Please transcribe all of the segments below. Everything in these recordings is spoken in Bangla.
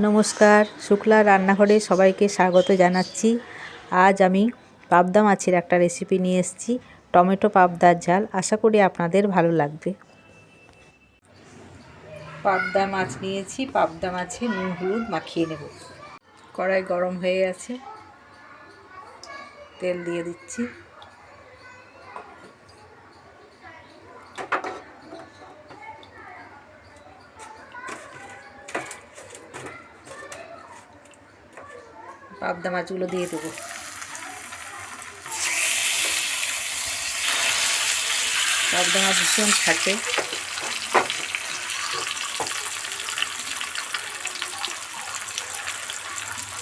নমস্কার, শুক্লা রান্নাঘরে সবাইকে স্বাগত জানাচ্ছি। আজ আমি পাবদা মাছের একটা রেসিপি নিয়ে এসেছি, টমেটো পাবদার ঝাল। আশা করি আপনাদের ভালো লাগবে। পাবদা মাছ নিয়েছি, পাবদা মাছে নুন, হলুদ মাখিয়ে নেব। কড়াই গরম হয়ে গেছে। তেল দিয়ে দিচ্ছি। পাবদা মাছগুলো দিয়ে দেবো। পাবদা মাছ ভীষণ থাকে।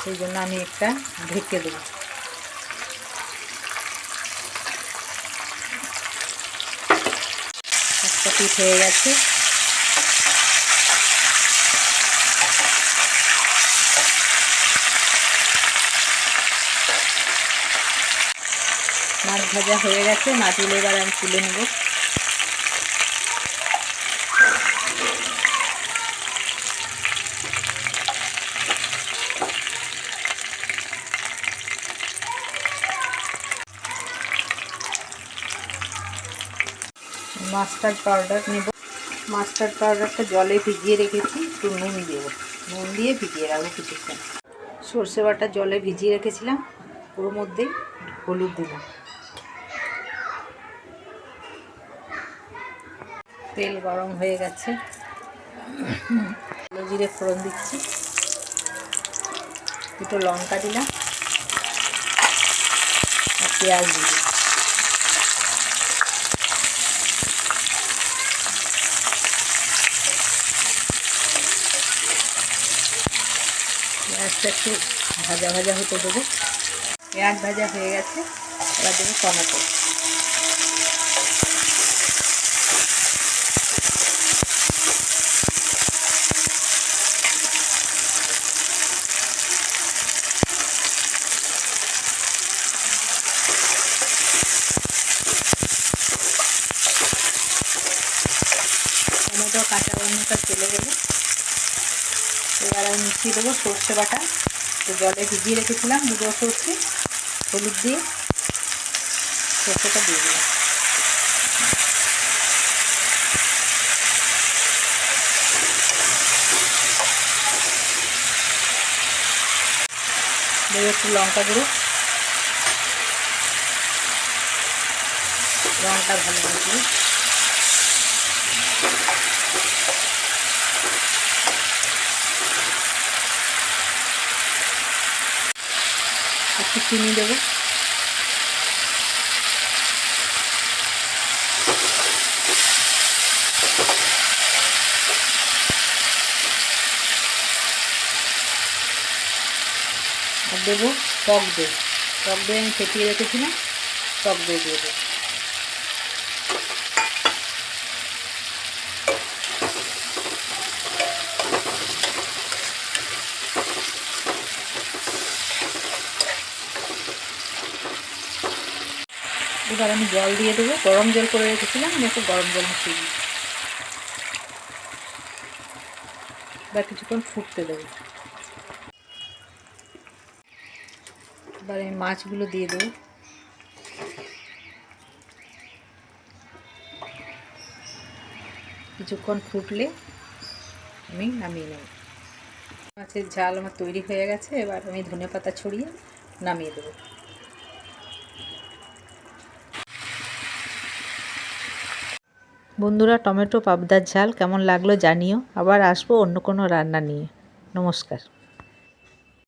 সেই জন্য আমি একটা ঢেকে দেবো। একটা পিঠ হয়ে গেছে। মাছ ভাজা হয়ে গেছে, মাছগুলো এবার আমি তুলে নেব। মাস্টার্ড পাউডার নেব। মাস্টার্ড পাউডারটা জলে ভিজিয়ে রেখেছি, একটু নুন দেবো। নুন দিয়ে ভিজিয়ে রাখব কিছুক্ষণ। সর্ষে বাটা জলে ভিজিয়ে রেখেছিলাম, ওর মধ্যে হলুদ দিলাম। তেল গরম হয়ে গেছে। কালো জিরে ফোড়ন দিচ্ছি। দুটো লঙ্কা দিলাম। আর পেঁয়াজ দিলাম। পেঁয়াজটা একটু ভাজা ভাজা হতে দেবো। পেঁয়াজ ভাজা হয়ে গেছে। এবার দেবো টমেটো টমেটো কাঁচা গন্ধটা চলে গেলে এবার আমি মিশিয়ে দেবো সর্ষে বাটা। তো জলে ভিজিয়ে রেখেছিলাম দুটো সর্ষে, হলুদ দিয়ে সর্ষেটা দিয়ে দিলাম। একটু লঙ্কা গুঁড়ো। লঙ্কা ভালো লাগবে একটু চিনি দেবো। আর দেবো টক দই। টক দই আমি ফেটিয়ে রেখেছিলাম টক দই দিয়ে দেবো। এবার আমি জল দিয়ে দেবো। গরম জল করে রেখেছিলাম, আমি একটু গরম জল মিশিয়ে দিই এবার কিছুক্ষণ ফুটতে দেবো। এবার আমি মাছগুলো দিয়ে দেবো। কিছুক্ষণ ফুটলে আমি নামিয়ে নেব। মাছের ঝাল আমার তৈরি হয়ে গেছে, এবার আমি ধনে পাতা ছড়িয়ে নামিয়ে দেবো। বন্ধুরা টমেটো পাবদার ঝাল কেমন লাগল জানিও। আবার আসব অন্য কোনো রান্না নিয়ে। নমস্কার।